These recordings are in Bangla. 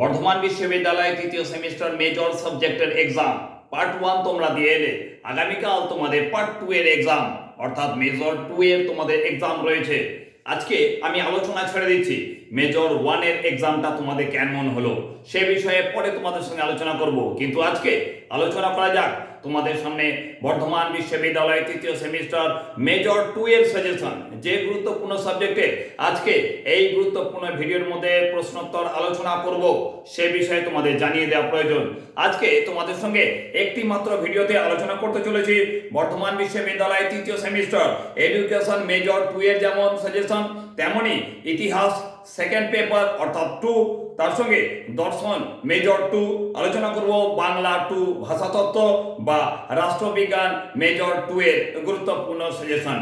বর্ধমান বিশ্ববিদ্যালয় তৃতীয় সেমিস্টার মেজর সাবজেক্টের এক্সাম পার্ট ওয়ান তোমরা দিয়ে এলে। আগামীকাল তোমাদের পার্ট টু এর এক্সাম অর্থাৎ মেজর টু এর তোমাদের এক্সাম রয়েছে। আজকে আমি আলোচনা ছেড়ে দিচ্ছি। মেজর ওয়ানের এক্সামটা তোমাদের কেমন হলো? সে বিষয়ে পরে তোমাদের সঙ্গে আলোচনা করব। কিন্তু আজকে আলোচনা করা যাক তোমাদের সামনে বর্ধমান বিশ্ববিদ্যালয় তৃতীয় সেমিস্টার মেজর টু এর সাজেশন যে গুরুত্বপূর্ণ সাবজেক্টে আজকে এই গুরুত্বপূর্ণ ভিডিওর মধ্যে প্রশ্নোত্তর আলোচনা করব, সে বিষয়ে তোমাদের জানিয়ে দেওয়া প্রয়োজন। আজকে তোমাদের সঙ্গে একটি মাত্র ভিডিওতে আলোচনা করতে চলেছি বর্ধমান বিশ্ববিদ্যালয় তৃতীয় সেমিস্টার এডুকেশন মেজর টু এর যেমন সাজেশন তেমনি ইতিহাস সেকেন্ড পেপার অর্থাৎ টু তার সঙ্গে দর্শন মেজর টু আলোচনা করব বাংলা টু ভাষাতত্ত্ব বা রাষ্ট্রবিজ্ঞান মেজর টু এর গুরুত্বপূর্ণ সাজেশন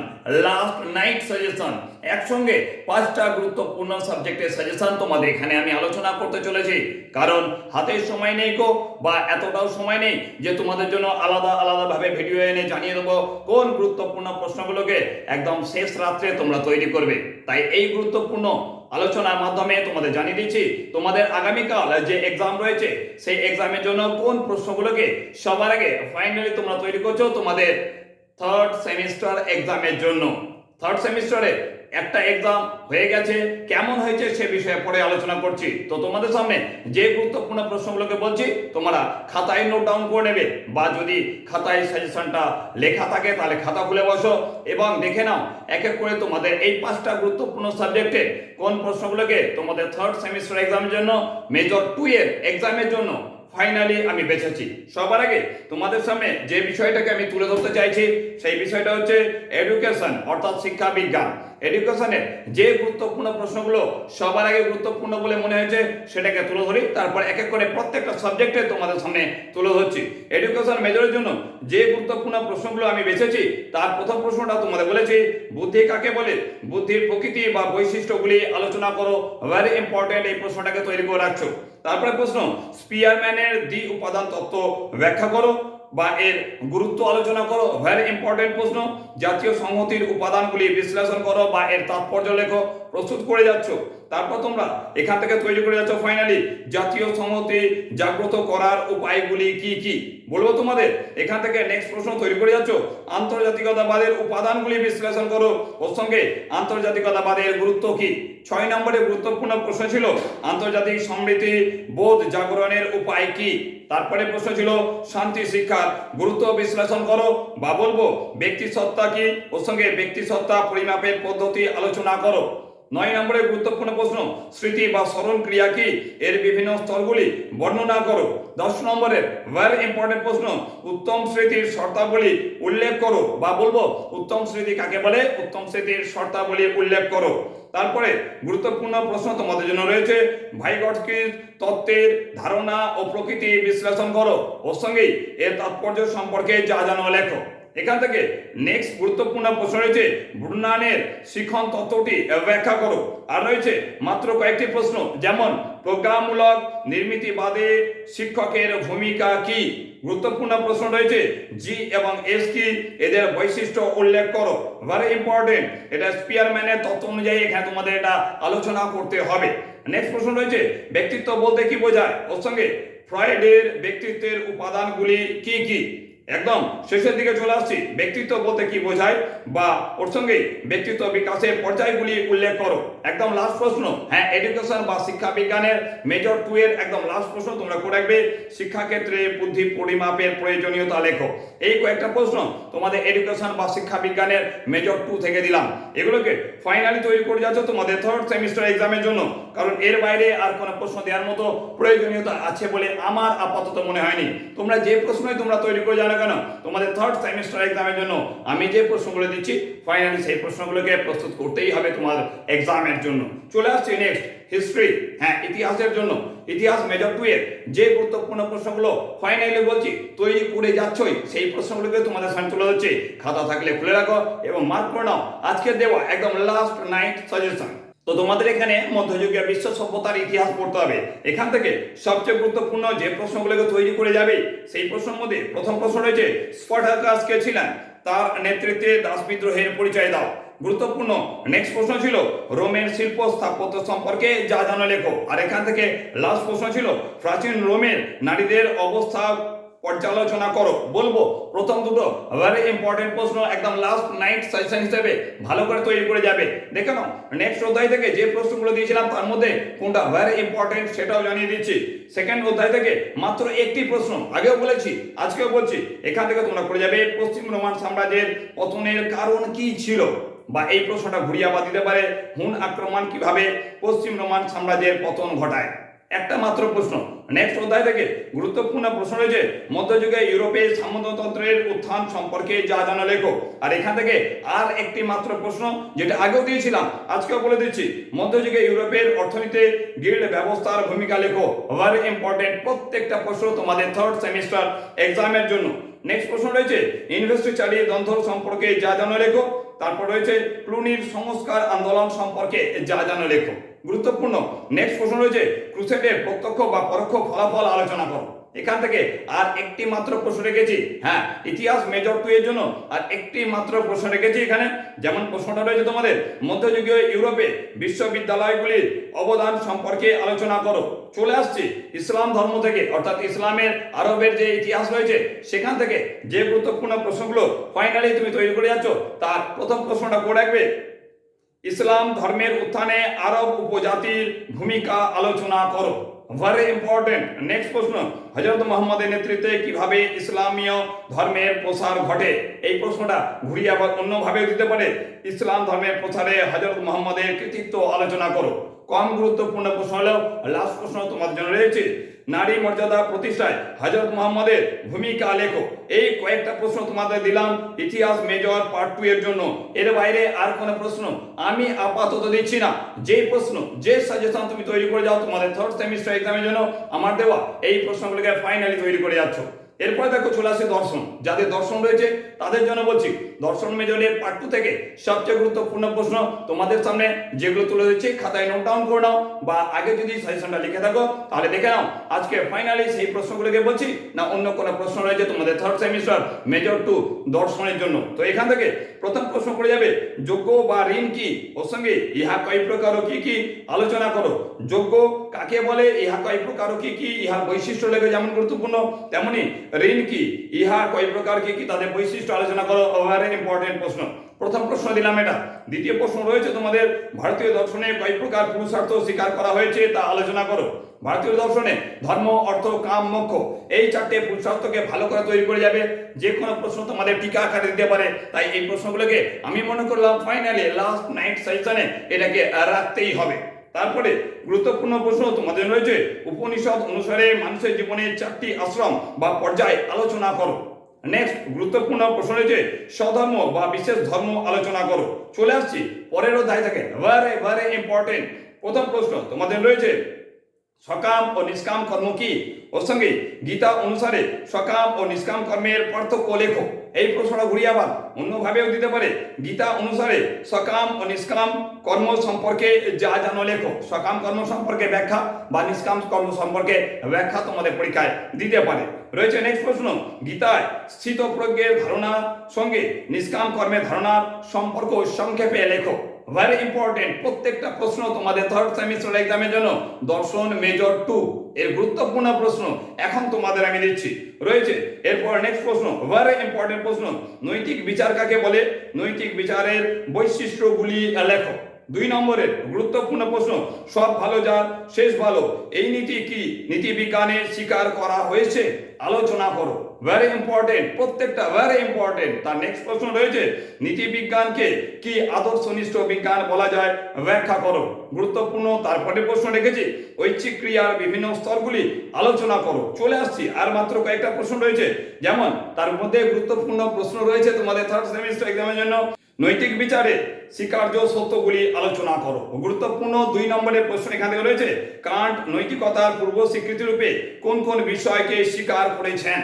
লাস্ট নাইট সাজেশন একসঙ্গে পাঁচটা গুরুত্বপূর্ণ সাবজেক্টের সাজেশন তোমাদের এখানে আমি আলোচনা করতে চলেছি। কারণ হাতের সময় নেই কো বা এতটাও সময় নেই যে তোমাদের জন্য আলাদা আলাদাভাবে ভিডিও এনে জানিয়ে দেবো কোন গুরুত্বপূর্ণ প্রশ্নগুলোকে একদম শেষ রাত্রে তোমরা তৈরি করবে। তাই এই গুরুত্বপূর্ণ আলোচনার মাধ্যমে তোমাদের জানিয়ে দিচ্ছি, তোমাদের আগামীকাল যে এক্সাম রয়েছে, সেই এক্সামের জন্য কোন প্রশ্নগুলোকে সবার আগে ফাইনালি তোমরা তৈরি করছ তোমাদের থার্ড সেমিস্টার এক্সামের জন্য। থার্ড সেমিস্টারে একটা এক্সাম হয়ে গেছে, কেমন হয়েছে সে বিষয়ে পরে আলোচনা করছি। তো তোমাদের সামনে যে গুরুত্বপূর্ণ প্রশ্নগুলোকে বলছি, তোমরা খাতায় নোট ডাউন করে নেবে, বা যদি খাতায় সাজেশনটা লেখা থাকে, তাহলে খাতা খুলে বসো, এবং দেখে নাও, এক এক করে তোমাদের এই পাঁচটা গুরুত্বপূর্ণ সাবজেক্টে কোন প্রশ্নগুলোকে তোমাদের থার্ড সেমিস্টার এক্সামের জন্য মেজর টু এর এক্সামের জন্য ফাইনালি আমি বেছেছি সবার আগে তোমাদের সামনে যে বিষয়টাকে আমি তুলে ধরতে চাইছি, সেই বিষয়টা হচ্ছে এডুকেশন অর্থাৎ শিক্ষা বিজ্ঞান। এডুকেশনের যে গুরুত্বপূর্ণ প্রশ্নগুলো সবার আগে গুরুত্বপূর্ণ বলে মনে হয়েছে, সেটাকে তুলে ধরি। তারপর এক এক করে প্রত্যেকটা সাবজেক্টে তোমাদের সামনে তুলে ধরছি। এডুকেশন মেজরের জন্য যে গুরুত্বপূর্ণ প্রশ্নগুলো আমি বেছেছি, তার প্রথম প্রশ্নটা তোমাদের বলেছি, বুদ্ধি কাকে বলে? বুদ্ধির প্রকৃতি বা বৈশিষ্ট্যগুলি আলোচনা করো। ভেরি ইম্পর্টেন্ট এই প্রশ্নটাকে তৈরি করে রাখছো। তারপরে প্রশ্ন স্পিয়ারম্যানের দ্বি উপাদান তত্ত্ব ব্যাখ্যা করো বা এর গুরুত্ব আলোচনা করো। ভেরি ইম্পর্টেন্ট প্রশ্ন, জাতীয় সংহতির উপাদানগুলি বিশ্লেষণ করো বা এর তাৎপর্য লেখো। প্রস্তুত করে যাচ্ছ। তারপর তোমরা এখান থেকে তৈরি করে যাচ্ছ ফাইনালি জাতীয় সমতি জাগ্রত করার উপায়গুলি কি কি? বলব তোমাদের, এখান থেকে নেক্সট প্রশ্ন তৈরি করে যাচ্ছ। আন্তর্জাতিকতাবাদের উপাদানগুলি বিশ্লেষণ করো। ওর সঙ্গে আন্তর্জাতিকতাবাদের গুরুত্ব কি? ছয় নম্বরে গুরুত্বপূর্ণ প্রশ্ন ছিল, আন্তর্জাতিক সমৃদ্ধি বোধ জাগরণের উপায় কি? তারপরে প্রশ্ন ছিল, শান্তি শিক্ষার গুরুত্ব বিশ্লেষণ করো। বা বলব ব্যক্তি সত্তা কি? ওর সঙ্গে ব্যক্তি সত্তা পরিমাপের পদ্ধতি আলোচনা করো। নয় নম্বরে গুরুত্বপূর্ণ প্রশ্ন, স্মৃতি বা স্মরণ ক্রিয়া কি? এর বিভিন্ন স্তরগুলি বর্ণনা করো। দশ নম্বরের ভেরি ইম্পর্টেন্ট প্রশ্ন, উত্তম স্মৃতির শর্তাবলী উল্লেখ করো বা বলব, উত্তম স্মৃতি কাকে বলে? উত্তম স্মৃতির শর্তাবলী উল্লেখ করো। তারপরে গুরুত্বপূর্ণ প্রশ্ন তোমাদের জন্য রয়েছে ভাইগটস্কির তত্ত্বের ধারণা ও প্রকৃতি বিশ্লেষণ করো। ওর সঙ্গেই এর তাৎপর্য সম্পর্কে যা জানো লেখো। এখান থেকে নেক্সট গুরুত্বপূর্ণ প্রশ্ন রয়েছে, ব্রুনানের শিখন তত্ত্বটি ব্যাখ্যা করো। আর রয়েছে মাত্র কয়েকটি প্রশ্ন, যেমন, প্রজ্ঞামূলক নির্মিতিবাদে শিক্ষকের ভূমিকা কি? গুরুত্বপূর্ণ প্রশ্ন রয়েছে জি এবং এস কি? এদের বৈশিষ্ট্য উল্লেখ করো। ভেরি ইম্পর্টেন্ট এটা স্পিয়ারম্যানের তত্ত্ব অনুযায়ী এখানে তোমাদের এটা আলোচনা করতে হবে। নেক্সট প্রশ্ন রয়েছে, ব্যক্তিত্ব বলতে কি বোঝায়? ওর সঙ্গে ফ্রয়েডের ব্যক্তিত্বের উপাদানগুলি কি কি? একদম শেষের দিকে চলে আসছি। ব্যক্তিত্ব বলতে কি বোঝায়? বা ওর সঙ্গে ব্যক্তিত্ব বিকাশের পর্যায়গুলি উল্লেখ করো। একদম লাস্ট প্রশ্ন। হ্যাঁ এডুকেশন বা শিক্ষা বিজ্ঞানের মেজর টু এর একদম লাস্ট প্রশ্ন তোমরা করে রাখবে। শিক্ষাক্ষেত্রে বুদ্ধি পরিমাপের প্রয়োজনীয়তা লেখো। এই কয়েকটা প্রশ্ন তোমাদের এডুকেশন বা শিক্ষা বিজ্ঞানের মেজর টু থেকে দিলাম। এগুলোকে ফাইনালি তৈরি করে যাচ্ছ তোমাদের থার্ড সেমিস্টার এক্সামের জন্য। কারণ এর বাইরে আর কোনো প্রশ্ন দেওয়ার মতো প্রয়োজনীয়তা আছে বলে আমার আপাতত মনে হয়নি। তোমরা যে প্রশ্নই তোমরা তৈরি করে জানো কেন? তোমাদের থার্ড সেমিস্টার এক্সামের জন্য আমি যে প্রশ্নগুলো দিচ্ছি ফাইনালি সেই প্রশ্নগুলোকে প্রস্তুত করতেই হবে তোমার এক্সামের জন্য। চলে আসছি নেক্সট হিস্ট্রি হ্যাঁ ইতিহাসের জন্য। ইতিহাস মেজর টু এর যে গুরুত্বপূর্ণ প্রশ্নগুলো ফাইনালি বলছি, তৈরি করে যাচ্ছই, সেই প্রশ্নগুলোকে তোমাদের সামনে তুলে ধরছি। খাতা থাকলে খুলে রাখো এবং মার্ক করে নাও। আজকে দেওয়া একদম লাস্ট নাইট সাজেশন তো তোমাদের এখানে মধ্যযুগীয় বিশ্ব সভ্যতার ইতিহাস পড়তে হবে। এখান থেকে সবচেয়ে গুরুত্বপূর্ণ যে প্রশ্নগুলোকে তৈরি করে যাবে, সেই প্রশ্নের মধ্যে প্রথম প্রশ্ন রয়েছে স্পটাকাস কে ছিলেন? তার নেতৃত্বে দাস বিদ্রোহের পরিচয় দাও। গুরুত্বপূর্ণ নেক্সট প্রশ্ন ছিল, রোমের শিল্প স্থাপত্য সম্পর্কে যা জানো লেখো। আর এখান থেকে লাস্ট প্রশ্ন ছিল, প্রাচীন রোমের নারীদের অবস্থা পর্যালোচনা করো। বলব, প্রথম দুটো ভেরি ইম্পর্টেন্ট প্রশ্ন, একদম লাস্ট নাইট সেশন হিসেবে ভালো করে তৈরি করে যাবে। দেখে নাও নেক্সট অধ্যায় থেকে যে প্রশ্নগুলো দিয়েছিলাম, তার মধ্যে কোনটা ভেরি ইম্পর্টেন্ট সেটাও জানিয়ে দিচ্ছি। সেকেন্ড অধ্যায় থেকে মাত্র একটি প্রশ্ন, আগেও বলেছি, আজকেও বলছি, এখান থেকে তোমরা করে যাবে পশ্চিম রোমান সাম্রাজ্যের পতনের কারণ কি ছিল? বা এই প্রশ্নটা ঘুরিয়ে আবার দিতে পারে, হুন আক্রমণ কীভাবে পশ্চিম রোমান সাম্রাজ্যের পতন ঘটায়? একটা মাত্র প্রশ্ন। নেক্সট অধ্যায় থেকে গুরুত্বপূর্ণ প্রশ্ন রয়েছে, মধ্যযুগে ইউরোপে সামন্ততন্ত্রের উত্থান সম্পর্কে যা জানা লেখো। আর এখান থেকে আর একটি মাত্র প্রশ্ন যেটা আগেও দিয়েছিলাম, আজকেও বলে দিচ্ছি। মধ্যযুগে ইউরোপের অর্থনীতিতে গিল্ড ব্যবস্থার ভূমিকা লেখো। ভেরি ইম্পর্টেন্ট প্রত্যেকটা প্রশ্ন তোমাদের থার্ড সেমিস্টার এক্সামের জন্য। নেক্সট প্রশ্ন রয়েছে ইনভেস্টি চালিয়ে দ্বন্দ্ব সম্পর্কে যা জানো লেখো। তারপর রয়েছে প্লুনির সংস্কার আন্দোলন সম্পর্কে যা জানো লেখো। গুরুত্বপূর্ণ। নেক্সট প্রশ্ন রয়েছে ক্রুসেডের প্রত্যক্ষ বা পরোক্ষ ফলাফল আলোচনা করো। এখান থেকে আর একটি মাত্র প্রশ্ন রেখেছি। হ্যাঁ ইতিহাস মেজর টু এর জন্য আর একটি মাত্র প্রশ্ন রেখেছি এখানে। যেমন প্রশ্নটা রয়েছে তোমাদের, মধ্যযুগীয় ইউরোপে বিশ্ববিদ্যালয়গুলির অবদান সম্পর্কে আলোচনা করো। চলে আসছি, ইসলাম ধর্ম থেকে, অর্থাৎ ইসলামের আরবের যে ইতিহাস রয়েছে, সেখান থেকে যে গুরুত্বপূর্ণ প্রশ্নগুলো ফাইনালি তুমি তৈরি করে যাচ্ছ, তার প্রথম প্রশ্নটা করে রাখবে? ইসলাম ধর্মের উত্থানে আরব উপজাতির ভূমিকা আলোচনা করো। ভেরি ইম্পর্টেন্ট নেক্সট প্রশ্ন হজরত মোহাম্মদের নেতৃত্বে কীভাবে ইসলামীয় ধর্মের প্রসার ঘটে? এই প্রশ্নটা ঘুরিয়ে আবার অন্যভাবেও দিতে পারে। ইসলাম ধর্মের প্রসারে হজরত মোহাম্মদের কৃতিত্ব আলোচনা করো। কম গুরুত্বপূর্ণ প্রশ্ন হলেও লাস্ট প্রশ্ন তোমাদের জন্য রয়েছে। নারী মর্যাদা প্রতিষ্ঠায় হজরত মোহাম্মদের ভূমিকা লেখো। এই কয়েকটা প্রশ্ন তোমাদের দিলাম, ইতিহাস মেজর পার্ট টু এর জন্য। এর বাইরে আর কোনো প্রশ্ন? আমি আপাতত দিচ্ছি না। যে প্রশ্ন, যে সাজেশন তুমি তৈরি করে যাও তোমাদের থার্ড সেমিস্টার এক্সামের জন্য, আমার দেওয়া, এই প্রশ্নগুলোকে ফাইনালি তৈরি করে যাচ্ছ। এরপরে দেখো চলে আসে দর্শন। যাদের দর্শন রয়েছে, তাদের জন্য বলছি দর্শন মেজরের পার্ট টু থেকে সবচেয়ে গুরুত্বপূর্ণ প্রশ্ন তোমাদের সামনে যেগুলো তুলে দিচ্ছি খাতায় নোট ডাউন করে নাও বা আগে যদি সাজেশনটা লিখে থাকো, তাহলে দেখে নাও। আজকে ফাইনালি সেই প্রশ্নগুলোকে বলছি, না অন্য কোনো প্রশ্ন রয়েছে তোমাদের থার্ড সেমিস্টার মেজর টু দর্শনের জন্য। তো এখান থেকে প্রথম প্রশ্ন করে যাবে, যোগ্য বা ঋণ কি? ওর সঙ্গে ইহা কয় প্রকার কি কি? আলোচনা করো। যোগ্য কাকে বলে, ইহা কয় প্রকার কি কি? ইহা বৈশিষ্ট্য লেগে যেমন গুরুত্বপূর্ণ, তেমনি ঋণ কি? ইহা কয় প্রকার কি কি? তাদের বৈশিষ্ট্য আলোচনা করো। ইম্পর্টেন্ট প্রশ্ন। প্রথম প্রশ্ন দিলাম এটা। দ্বিতীয় প্রশ্ন রয়েছে, তোমাদের ভারতীয় দর্শনে কয় প্রকার পুরুষার্থ স্বীকার করা হয়েছে তা আলোচনা করো। ভারতীয় দর্শনে ধর্ম, অর্থ, কাম, মোক্ষ, এই চারটে পুরুষার্থকে ভালো করে তৈরি করে যাবে। যে কোনো প্রশ্ন তোমাদের টিকা আকারে দিতে পারে। তাই এই প্রশ্নগুলোকে আমি মনে করলাম ফাইনালি লাস্ট নাইট সেশনে এটাকে রাখতেই হবে। তারপরে গুরুত্বপূর্ণ প্রশ্ন তোমাদের রয়েছে, উপনিষদ অনুসারে মানুষের জীবনে চারটি আশ্রম বা পর্যায় আলোচনা করো। নেক্সট গুরুত্বপূর্ণ প্রশ্ন রয়েছে স্বধর্ম বা বিশেষ ধর্ম আলোচনা করো। চলে আসছি পরের অধ্যায় থেকে। ভেরি ভেরি ইম্পর্টেন্ট প্রথম প্রশ্ন তোমাদের রয়েছে, সকাম ও নিষ্কাম কর্ম কি? ওর সঙ্গে গীতা অনুসারে সকাম ও নিষ্কাম কর্মের পার্থক্য লেখো। এই প্রশ্নটা ঘুরিয়ে আবার অন্যভাবেও দিতে পারে। গীতা অনুসারে সকাম ও নিষ্কাম কর্ম সম্পর্কে যা জানো লেখো, সকাম কর্ম সম্পর্কে ব্যাখ্যা বা নিষ্কাম কর্ম সম্পর্কে ব্যাখ্যা তোমাদের পরীক্ষায় দিতে পারে। রয়েছে নেক্সট প্রশ্ন, গীতায় স্থিত প্রজ্ঞের ধারণা সঙ্গে নিষ্কাম কর্মের ধারণার সম্পর্ক সংক্ষেপে লেখো। ভেরি ইম্পর্টেন্ট প্রত্যেকটা প্রশ্ন তোমাদের থার্ড সেমিস্টার এক্সামের জন্য, দর্শন মেজর টু এর গুরুত্বপূর্ণ প্রশ্ন, এখন তোমাদের আমি দিচ্ছি। রয়েছে, এরপর নেক্সট প্রশ্ন ভেরি ইম্পর্টেন্ট প্রশ্ন, নৈতিক বিচার কাকে বলে? নৈতিক বিচারের বৈশিষ্ট্যগুলি লেখো। দুই নম্বরের গুরুত্বপূর্ণ প্রশ্ন, সব ভালো যার শেষ ভালো, এই নীতি কি? নীতি বিজ্ঞানে স্বীকার করা হয়েছে? আলোচনা করো। ভেরি ইম্পর্টেন্ট প্রত্যেকটা ভেরি ইম্পর্টেন্ট তার নেক্সট প্রশ্ন রয়েছে, নীতি বিজ্ঞানকে কি আদর্শনিষ্ঠ বিজ্ঞান বলা যায়? ব্যাখ্যা করো। গুরুত্বপূর্ণ। তারপরে প্রশ্ন রেখেছি, ঐচ্ছিক ক্রিয়ার বিভিন্ন স্তরগুলি আলোচনা করো। চলে আসছি, আর মাত্র কয়েকটা প্রশ্ন রয়েছে। যেমন, তার মধ্যে গুরুত্বপূর্ণ প্রশ্ন রয়েছে তোমাদের থার্ড সেমিস্টার এক্সামের জন্য। নৈতিক বিচারে স্বীকার্য সত্যগুলি আলোচনা করো। গুরুত্বপূর্ণ দুই নম্বরের প্রশ্ন এখান থেকে রয়েছে, কান্ট নৈতিকতার পূর্ব স্বীকৃতি রূপে কোন কোন বিষয়কে স্বীকার করেছেন?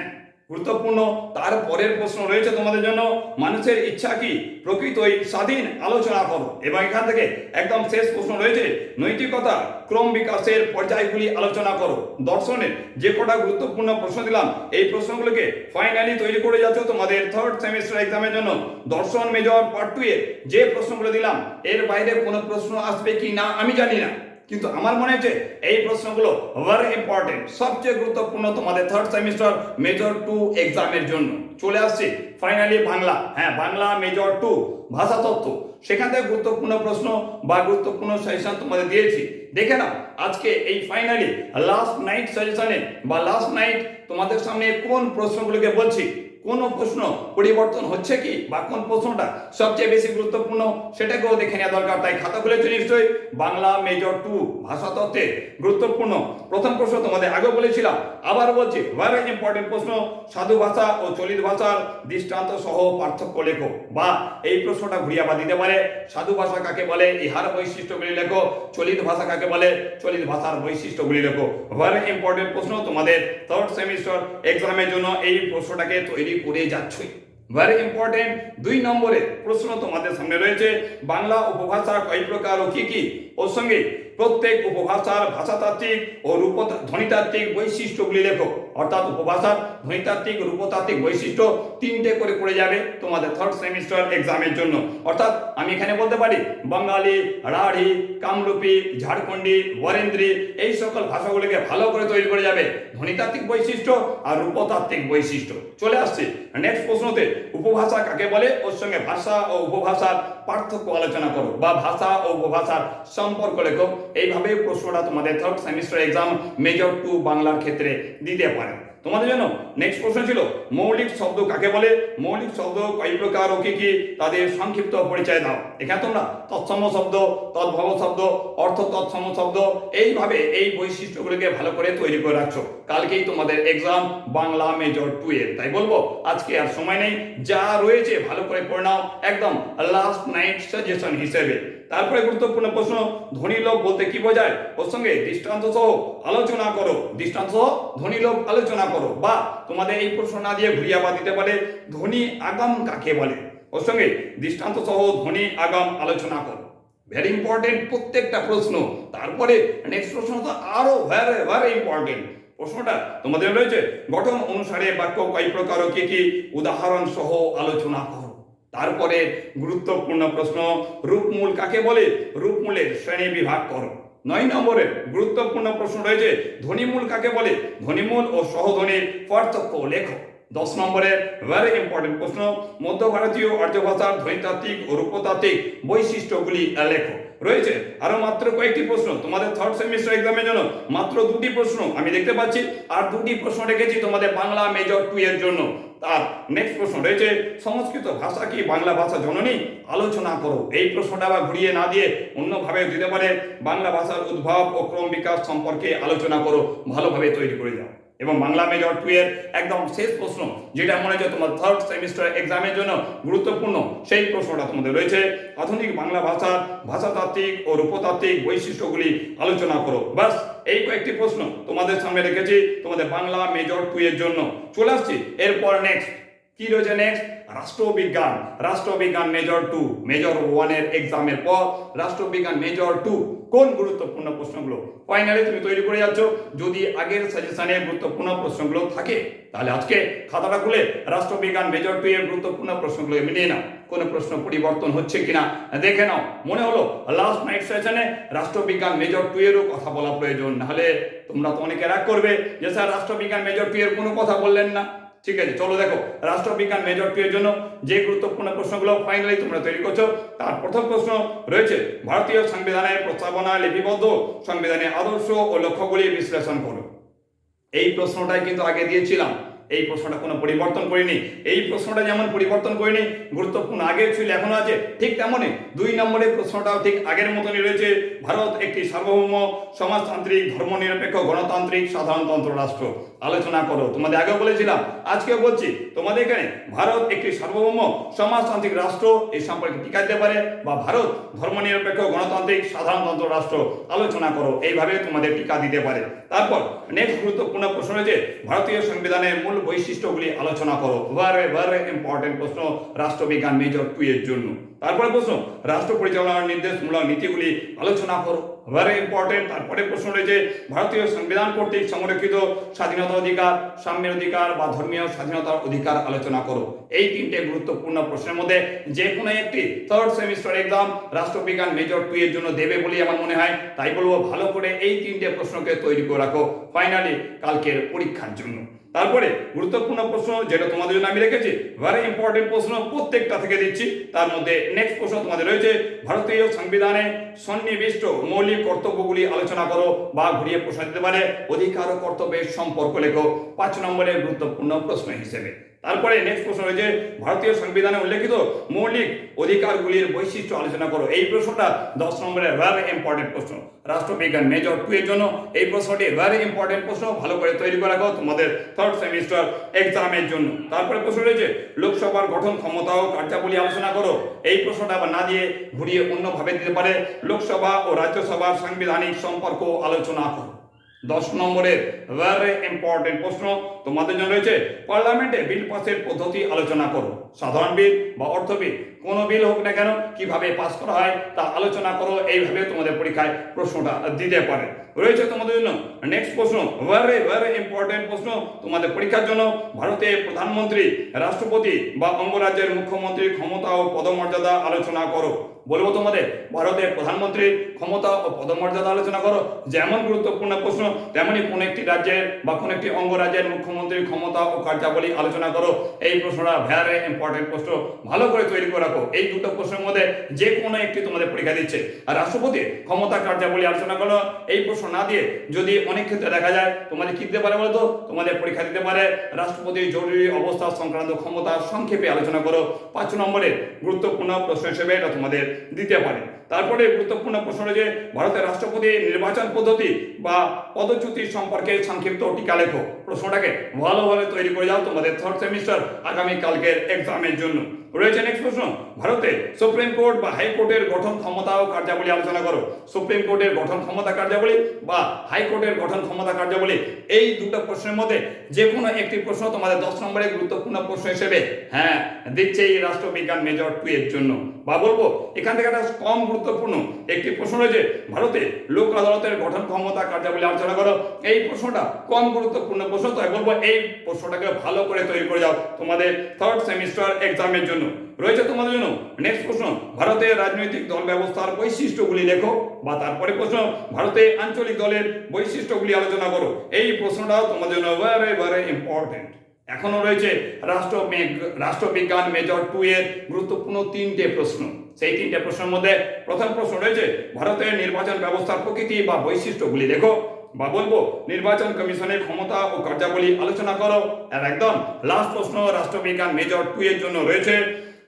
গুরুত্বপূর্ণ। তার পরের প্রশ্ন রয়েছে তোমাদের জন্য। মানুষের ইচ্ছা কি? প্রকৃতই স্বাধীন আলোচনা করো। এবং এখান থেকে একদম শেষ প্রশ্ন রয়েছে। নৈতিকতা ক্রম বিকাশের পর্যায়গুলি আলোচনা করো। দর্শনের যে কটা গুরুত্বপূর্ণ প্রশ্ন দিলাম, এই প্রশ্নগুলোকে ফাইনালি তৈরি করে যাচ্ছ তোমাদের থার্ড সেমিস্টার এক্সামের জন্য। দর্শন মেজর পার্ট টু এর যে প্রশ্নগুলো দিলাম, এর বাইরে কোনো প্রশ্ন আসবে কি না, আমি জানি না। কিন্তু আমার মনে হচ্ছে এই প্রশ্নগুলো ভেরি ইম্পর্টেন্ট সবচেয়ে গুরুত্বপূর্ণ তোমাদের থার্ড সেমিস্টার মেজর টু এক্সামের জন্য। চলে আসছে ফাইনালি বাংলা হ্যাঁ বাংলা মেজর টু ভাষাতত্ত্ব সেখান থেকে গুরুত্বপূর্ণ প্রশ্ন বা গুরুত্বপূর্ণ সাজেশন তোমাদের দিয়েছি। দেখে নাও, আজকে এই ফাইনালি লাস্ট নাইট সাজেশনে বা লাস্ট নাইট তোমাদের সামনে কোন প্রশ্নগুলোকে বলছি? কোন প্রশ্ন পরিবর্তন হচ্ছে কি? বা কোন প্রশ্নটা সবচেয়ে বেশি গুরুত্বপূর্ণ সেটাকেও দেখে নেওয়া দরকার। তাই খাতা খুলেছে নিশ্চয়ই? বাংলা মেজর টু ভাষাতত্ত্বে গুরুত্বপূর্ণ। প্রথম প্রশ্ন তোমাদের আগে বলেছিলাম। আবার বলছি ভেরি ইম্পর্টেন্ট প্রশ্ন, সাধু ভাষা ও চলিত ভাষার দৃষ্টান্ত সহ পার্থক্য লেখো। বা এই প্রশ্নটা ঘুরিয়ে দিতে পারে। সাধু ভাষা কাকে বলে? ইহার বৈশিষ্ট্যগুলি লেখো। চলিত ভাষা কাকে বলে? চলিত ভাষার বৈশিষ্ট্যগুলি লেখো। ভেরি ইম্পর্টেন্ট প্রশ্ন তোমাদের থার্ড সেমিস্টার এক্সামের জন্য এই প্রশ্নটাকে তৈরি করে যাচ্ছই। ভেরি ইম্পর্টেন্ট দুই নম্বরে প্রশ্ন তোমাদের সামনে রয়েছে, বাংলা উপভাষা কয় প্রকার ও কি কি? ওর সঙ্গে প্রত্যেক উপভাষার ভাষাতাত্ত্বিক ও রূপ ধ্বনিতাত্ত্বিক বৈশিষ্ট্যগুলি লেখো। অর্থাৎ উপভাষার ধ্বনিতাত্ত্বিক, রূপতাত্ত্বিক বৈশিষ্ট্য তিনটে করে পড়ে যাবে তোমাদের থার্ড সেমিস্টার এক্সামের জন্য। অর্থাৎ আমি এখানে বলতে পারি, বাঙালি, রাঢ়ি, কামরূপী, ঝাড়খণ্ডী, বরেন্দ্রী, এই সকল ভাষাগুলিকে ভালো করে তৈরি করে যাবে। ধ্বনিতাত্ত্বিক বৈশিষ্ট্য আর রূপতাত্ত্বিক বৈশিষ্ট্য। চলে আসছে নেক্সট প্রশ্নতে, উপভাষা কাকে বলে? ওর সঙ্গে ভাষা ও উপভাষার পার্থক্য আলোচনা করো বা ভাষা ও উপভাষার সম্পর্ক লেখো। এইভাবে প্রশ্নটা তোমাদের third semester exam major two বাংলার ক্ষেত্রে দিতে পারে। তোমাদের জন্য নেক্সট প্রশ্ন ছিল, মৌলিক শব্দ কাকে বলে? মৌলিক শব্দ কয় প্রকার ও কি কি? তাদের সংক্ষিপ্ত পরিচয় দাও। এখানে তোমরা তৎসম শব্দ, তদ্ভব শব্দ, অর্থ তৎসম শব্দ, এইভাবে এই বৈশিষ্ট্যগুলোকে ভালো করে তৈরি করে রাখছো। কালকেই তোমাদের এক্সাম বাংলা মেজর টু এর। তাই বলব, আজকে আর সময় নেই। যা রয়েছে ভালো করে পড়ে নাও, একদম লাস্ট নাইট সাজেশন হিসেবে। তারপরে গুরুত্বপূর্ণ প্রশ্ন, ধনী লোক বলতে কি বোঝায়? ওর সঙ্গে দৃষ্টান্ত সহ আলোচনা করো। দৃষ্টান্ত সহ ধনী লোক আলোচনা করো বা তোমাদের এই প্রশ্ন না দিয়ে ঘুরিয়ে আবার দিতে পারে, ধনী আগাম কাকে বলে? ওর সঙ্গে দৃষ্টান্ত সহ ধনী আগাম আলোচনা করো। ভেরি ইম্পর্টেন্ট প্রত্যেকটা প্রশ্ন। তারপরে নেক্সট প্রশ্ন তো আরও ভেরি ভেরি ইম্পর্টেন্ট প্রশ্নটা তোমাদের রয়েছে, গঠন অনুসারে বাক্য কয় প্রকার কি কি? উদাহরণ সহ আলোচনা করো। তারপরে গুরুত্বপূর্ণ প্রশ্ন, রূপমূল কাকে বলে? রূপমূলের শ্রেণি বিভাগ করো। নয় নম্বরে গুরুত্বপূর্ণ প্রশ্ন রয়েছে, ধ্বনিমূল কাকে বলে? ধ্বনিমূল ও সহধ্বনির পার্থক্য লেখো। দশ নম্বরের ভেরি ইম্পর্টেন্ট প্রশ্ন, মধ্য ভারতীয় আর্য ভাষার ধ্বনিতাত্ত্বিক ও রূপতাত্ত্বিক বৈশিষ্ট্যগুলি লেখো। রয়েছে আরও মাত্র কয়েকটি প্রশ্ন, তোমাদের থার্ড সেমিস্টার এক্সামের জন্য মাত্র দুটি প্রশ্ন আমি দেখতে পাচ্ছি, আর দুটি প্রশ্ন রেখেছি তোমাদের বাংলা মেজর টু এর জন্য। তার নেক্সট প্রশ্ন রয়েছে, সংস্কৃত ভাষা কি বাংলা ভাষা জননী? আলোচনা করো। এই প্রশ্নটা আবার ঘুরিয়ে না দিয়ে অন্যভাবে দিতে পারে, বাংলা ভাষার উদ্ভব ও ক্রম বিকাশ সম্পর্কে আলোচনা করো, ভালোভাবে তৈরি করে যাও। এবং বাংলা মেজর টু এর একদম শেষ প্রশ্ন, যেটা মনে হয় তোমার থার্ড সেমিস্টার এক্সামের জন্য গুরুত্বপূর্ণ, সেই প্রশ্নটা তোমাদের রয়েছে। আধুনিক বাংলা ভাষার ভাষাতাত্ত্বিক ও রূপতাত্ত্বিক বৈশিষ্ট্যগুলি আলোচনা করো। বাস এই কয়েকটি প্রশ্ন তোমাদের সামনে রেখেছি তোমাদের বাংলা মেজর টু এর জন্য। চলে আসছি, এরপর নেক্সট কি রয়েছে নেক্সট রাষ্ট্রবিজ্ঞান। রাষ্ট্রবিজ্ঞান মেজর টু মেজর ওয়ানের এক্সামের পর রাষ্ট্রবিজ্ঞান মেজর টু কোন গুরুত্বপূর্ণ প্রশ্নগুলো? ফাইনালি তুমি তৈরি করে যাচ্ছ। যদি আগের সাজেশনে গুরুত্বপূর্ণ প্রশ্নগুলো থাকে, তাহলে আজকে খাতাটা খুলে রাষ্ট্রবিজ্ঞান মেজর টু এর গুরুত্বপূর্ণ প্রশ্নগুলো নিয়ে নাও। কোনো প্রশ্ন পরিবর্তন হচ্ছে কিনা, দেখে নাও। মনে হলো লাস্ট নাইট সেশনে রাষ্ট্রবিজ্ঞান মেজর টু এরও কথা বলা প্রয়োজন। নাহলে তোমরা তো অনেকে রাগ করবে যে, স্যার, রাষ্ট্রবিজ্ঞান মেজর টু এর কোনো কথা বললেন না। ঠিক আছে, চলো দেখো, রাষ্ট্রবিজ্ঞান মেজর টু জন্য যে গুরুত্বপূর্ণ প্রশ্নগুলো ফাইনালি তোমরা তৈরি করছ, তার প্রথম প্রশ্ন রয়েছে, ভারতীয় সংবিধানের প্রস্তাবনা লিপিবদ্ধ সংবিধানের আদর্শ ও লক্ষ্যগুলি বিশ্লেষণ করো। এই প্রশ্নটাই কিন্তু আগে দিয়েছিলাম, এই প্রশ্নটা কোনো পরিবর্তন করিনি, এই প্রশ্নটা যেমন পরিবর্তন করিনি, গুরুত্বপূর্ণ আগে ছিল এখনও আছে, ঠিক তেমনই দুই নম্বরের প্রশ্নটাও ঠিক আগের মতনই রয়েছে, ভারত একটি সার্বভৌম সমাজতান্ত্রিক ধর্মনিরপেক্ষ গণতান্ত্রিক সাধারণতন্ত্র রাষ্ট্র আলোচনা করো। তোমাদের আগেও বলেছিলাম আজকে বলছি, তোমাদের এখানে ভারত একটি সার্বভৌম সমাজতান্ত্রিক রাষ্ট্র, এই সম্পর্কে টিকা দিতে পারে? বা ভারত ধর্মনিরপেক্ষ গণতান্ত্রিক সাধারণতন্ত্র রাষ্ট্র, আলোচনা করো। এইভাবে তোমাদের টিকা দিতে পারে। তারপর নেক্সট গুরুত্বপূর্ণ প্রশ্ন রয়েছে ভারতীয় সংবিধানের মূল বৈশিষ্ট্যগুলি আলোচনা করো। ভেরি ভেরি ইম্পর্টেন্ট প্রশ্ন, রাষ্ট্রবিজ্ঞান মেজর টু এর জন্য। তারপরে প্রশ্ন, রাষ্ট্র পরিচালনার নির্দেশমূলক নীতিগুলি আলোচনা করো। ভেরি ইম্পর্টেন্ট তারপরে প্রশ্ন রয়েছে, ভারতীয় সংবিধান কর্তৃক সংরক্ষিত স্বাধীনতা অধিকার, সাম্যের অধিকার বা ধর্মীয় স্বাধীনতার অধিকার আলোচনা করো। এই তিনটে গুরুত্বপূর্ণ প্রশ্নের মধ্যে যে কোনো একটি থার্ড সেমিস্টার এক্সাম রাষ্ট্রবিজ্ঞান মেজর টু এর জন্য দেবে বলেই আমার মনে হয়। তাই বলব, ভালো করে এই তিনটে প্রশ্নকে তৈরি করে রাখো। ফাইনালি কালকের পরীক্ষার জন্য। তারপরে গুরুত্বপূর্ণ প্রশ্ন যেটা তোমাদের জন্য আমি রেখেছি ভেরি ইম্পর্টেন্ট প্রশ্ন প্রত্যেকটা থেকে দিচ্ছি। তার মধ্যে নেক্সট প্রশ্ন তোমাদের রয়েছে, ভারতীয় সংবিধানে সন্নিবিষ্ট মৌলিক কর্তব্যগুলি আলোচনা করো বা ঘুরিয়ে প্রশ্ন দিতে পারে, অধিকার ও কর্তব্যের সম্পর্ক লেখো। পাঁচ নম্বরের গুরুত্বপূর্ণ প্রশ্ন হিসেবে। তারপরে নেক্সট প্রশ্ন রয়েছে, ভারতীয় সংবিধানে উল্লেখিত মৌলিক অধিকারগুলির বৈশিষ্ট্য আলোচনা করো। এই প্রশ্নটা দশ নম্বরের ভেরি ইম্পর্টেন্ট প্রশ্ন। রাষ্ট্রবিজ্ঞান মেজর টু এর জন্য এই প্রশ্নটি ভেরি ইম্পর্টেন্ট প্রশ্ন। ভালো করে তৈরি করে রাখো তোমাদের থার্ড সেমিস্টার এক্সামের জন্য। তারপরে প্রশ্ন রয়েছে, লোকসভার গঠন ক্ষমতা ও কার্যাবলী আলোচনা করো। এই প্রশ্নটা আবার না দিয়ে ঘুরিয়ে অন্যভাবে দিতে পারে। লোকসভা ও রাজ্যসভার সাংবিধানিক সম্পর্ক আলোচনা করো। দশ নম্বরের ভেরি ইম্পর্টেন্ট প্রশ্ন। তোমাদের জন্য রয়েছে পার্লামেন্টে বিল পাসের পদ্ধতি আলোচনা করো। সাধারণ বিল বা অর্থ বিল কোনো বিল হোক না কেন, কীভাবে পাস করা হয় তা আলোচনা করো, এইভাবে তোমাদের পরীক্ষায় প্রশ্নটা দিতে পারে। রয়েছে তোমাদের জন্য নেক্সট প্রশ্ন ভেরি ভেরি ইম্পর্টেন্ট প্রশ্ন। তোমাদের পরীক্ষার জন্য ভারতের প্রধানমন্ত্রী, রাষ্ট্রপতি বা অঙ্গরাজ্যের মুখ্যমন্ত্রীর ক্ষমতা ও পদমর্যাদা আলোচনা করো। বলব তোমাদের ভারতের প্রধানমন্ত্রীর ক্ষমতা ও পদমর্যাদা আলোচনা করো। যেমন গুরুত্বপূর্ণ প্রশ্ন তেমনই কোন একটি রাজ্যের বা কোন একটি অঙ্গরাজ্যের মুখ্যমন্ত্রীর ক্ষমতা ও কার্যাবলী আলোচনা করো। এই প্রশ্নটা ভেরি ইম্পর্টেন্ট প্রশ্ন। ভালো করে তৈরি করে রাখো এই দুটো প্রশ্নের মধ্যে যে কোনো একটি তোমাদের পরীক্ষা দিচ্ছে। আর রাষ্ট্রপতির ক্ষমতা কার্যাবলী আলোচনা করো এই প্রশ্ন না দিয়ে যদি অনেক ক্ষেত্রে দেখা যায়, তোমাদের কি দিতে পারে বলতো তোমাদের পরীক্ষা দিতে পারে। রাষ্ট্রপতির জরুরি অবস্থা সংক্রান্ত ক্ষমতা সংক্ষেপে আলোচনা করো। পাঁচ নম্বরের গুরুত্বপূর্ণ প্রশ্ন হিসেবে এটা তোমাদের দিতে পারে। তারপরে গুরুত্বপূর্ণ প্রশ্ন রয়েছে ভারতের রাষ্ট্রপতি নির্বাচন পদ্ধতি বা পদচ্যুতি সম্পর্কে সংক্ষিপ্ত টিকা লেখো। প্রশ্নটাকে ভালোভাবে তৈরি করে যাও তোমাদের থার্ড সেমিস্টার আগামী কালকের এক্সামের জন্য। রয়েছে নেক্সট প্রশ্ন, ভারতে সুপ্রিম কোর্ট বা হাইকোর্টের গঠন ক্ষমতা ও কার্যাবলী আলোচনা করো। সুপ্রিম কোর্টের গঠন ক্ষমতা কার্যাবলী বা হাইকোর্টের গঠন ক্ষমতা কার্যাবলী, এই দুটো প্রশ্নের মধ্যে যে কোনো একটি প্রশ্ন তোমাদের দশ নম্বরের গুরুত্বপূর্ণ প্রশ্ন হিসেবে হ্যাঁ দিচ্ছে এই রাষ্ট্রবিজ্ঞান মেজর টু এর জন্য। বা বলব, এখান থেকে একটা কম গুরুত্বপূর্ণ একটি প্রশ্ন রয়েছে, ভারতে লোক আদালতের গঠন ক্ষমতা কার্যাবলী আলোচনা করো। এই প্রশ্নটা কম গুরুত্বপূর্ণ প্রশ্ন, তাই বলব এই প্রশ্নটাকে ভালো করে তৈরি করে যাও তোমাদের থার্ড সেমিস্টার এক্সামের জন্য। রয়েছে তোমাদের জন্য নেক্সট প্রশ্ন ভারতের রাজনৈতিক দল ব্যবস্থার বৈশিষ্ট্যগুলি লেখো, বা তারপরে প্রশ্ন, ভারতে আঞ্চলিক দলের বৈশিষ্ট্যগুলি আলোচনা করো। এই প্রশ্নটাও তোমাদের জন্য ভেরি ভেরি ইম্পর্টেন্ট এখনও রয়েছে রাষ্ট্র রাষ্ট্রবিজ্ঞান মেজর টু এর গুরুত্বপূর্ণ তিনটে প্রশ্ন। সেই তিনটে প্রশ্নের মধ্যে প্রথম প্রশ্ন রয়েছে, ভারতের নির্বাচন ব্যবস্থার প্রকৃতি বা বৈশিষ্ট্যগুলি দেখো বা বলব, নির্বাচন কমিশনের ক্ষমতা ও কার্যাবলী আলোচনা করো। আর একদম লাস্ট প্রশ্ন রাষ্ট্রবিজ্ঞান মেজর টু এর জন্য রয়েছে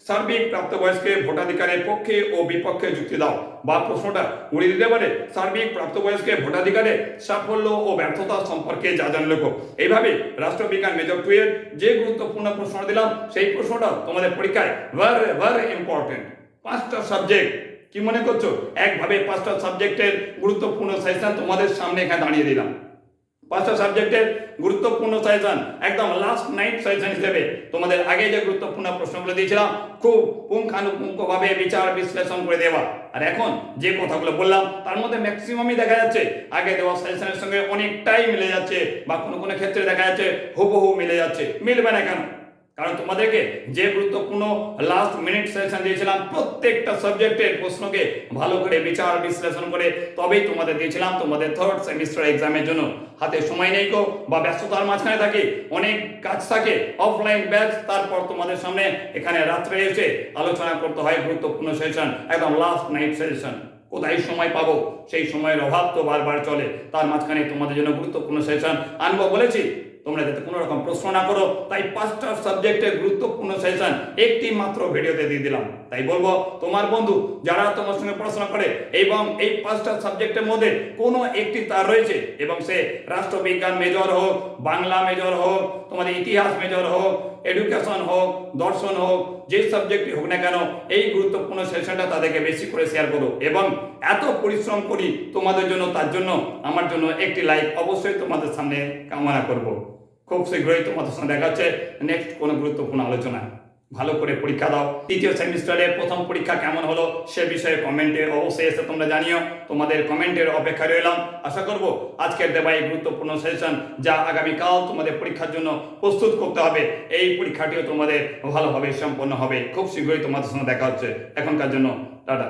সার্বিক প্রাপ্তবয়স্কের ভোটাধিকারের পক্ষে ও বিপক্ষে যুক্তি দাও। বা প্রশ্নটা উড়িয়ে দিতে পারে, সার্বিক প্রাপ্তবয়স্কের ভোটাধিকারের সাফল্য ও ব্যর্থতা সম্পর্কে যা জান লেখো। এইভাবে রাষ্ট্রবিজ্ঞান মেজর টু এর যে গুরুত্বপূর্ণ প্রশ্ন দিলাম, সেই প্রশ্নটা তোমাদের পরীক্ষায় ভার ভার ইম্পর্টেন্ট পাঁচটা সাবজেক্ট কি মনে করছ? একভাবে পাঁচটা সাবজেক্টের গুরুত্বপূর্ণ সেশন তোমাদের সামনে এখানে দাঁড়িয়ে দিলাম। পাঁচটা সাবজেক্টের গুরুত্বপূর্ণ সাজেশন একদম লাস্ট নাইট সাজেশন হিসেবে তোমাদের আগে যে গুরুত্বপূর্ণ প্রশ্নগুলো দিয়েছিলাম, খুব পুঙ্খানুপুঙ্খভাবে বিচার বিশ্লেষণ করে দেওয়া। আর এখন যে কথাগুলো বললাম, তার মধ্যে ম্যাক্সিমামই দেখা যাচ্ছে, আগে দেওয়া সাজেশনের সঙ্গে অনেকটাই মিলে যাচ্ছে বা কোনো কোনো ক্ষেত্রে দেখা যাচ্ছে হুবহু মিলে যাচ্ছে। মিলবে না কেন? কারণ তোমাদেরকে যে গুরুত্বপূর্ণ লাস্ট মিনিট সেশন দিয়েছিলাম, প্রত্যেকটা সাবজেক্টের প্রশ্নকে ভালো করে বিচার, বিশ্লেষণ করে তবেই তোমাদের দিয়েছিলাম তোমাদের থার্ড সেমিস্টার এক্সামের জন্য। হাতে সময় নেই কো বা ব্যস্ততার মাঝখানে থাকি। অনেক কাজ থাকে অফলাইন ব্যাচ তারপর তোমাদের সামনে এখানে রাত্রে এসে আলোচনা করতে হয় গুরুত্বপূর্ণ সেশন একদম লাস্ট নাইট সেশন কোথায় সময় পাবো? সেই সময়ের অভাব তো বারবার চলে। তার মাঝখানে তোমাদের জন্য গুরুত্বপূর্ণ সেশন আনব বলেছি। তোমরা যাতে কোনো রকম প্রশ্ন না করো, তাই পাঁচটা সাবজেক্টের গুরুত্বপূর্ণ সেশন একটি মাত্র ভিডিওতে দিয়ে দিলাম। তাই বলব, তোমার বন্ধু, যারা তোমার সঙ্গে পড়াশোনা করে এবং এই পাঁচটা সাবজেক্টের মধ্যে কোনো একটি তার রয়েছে, এবং সে রাষ্ট্রবিজ্ঞান মেজর হোক, বাংলা মেজর হোক তোমাদের ইতিহাস মেজর হোক এডুকেশন হোক, দর্শন হোক, যে সাবজেক্টই হোক না কেন, এই গুরুত্বপূর্ণ সেশনটা তাদেরকে বেশি করে শেয়ার করো। এবং এত পরিশ্রম করি তোমাদের জন্য, তার জন্য, আমার জন্য একটি লাইক অবশ্যই তোমাদের সামনে কামনা করব। খুব শীঘ্রই তোমাদের সঙ্গে দেখা হচ্ছে। নেক্সট কোনো গুরুত্বপূর্ণ আলোচনা। ভালো করে পরীক্ষা দাও। তৃতীয় সেমিস্টারে প্রথম পরীক্ষা কেমন হলো সে বিষয়ে কমেন্টে অবশ্যই এসে তোমরা জানিও। তোমাদের কমেন্টের অপেক্ষা রইলাম। আশা করব আজকের দেওয়া এই গুরুত্বপূর্ণ সেশন যা আগামীকাল তোমাদের পরীক্ষার জন্য প্রস্তুত করতে হবে, এই পরীক্ষাটিও তোমাদের ভালোভাবে সম্পন্ন হবে। খুব শীঘ্রই তোমাদের সঙ্গে দেখা হচ্ছে। এখনকার জন্য টাটা।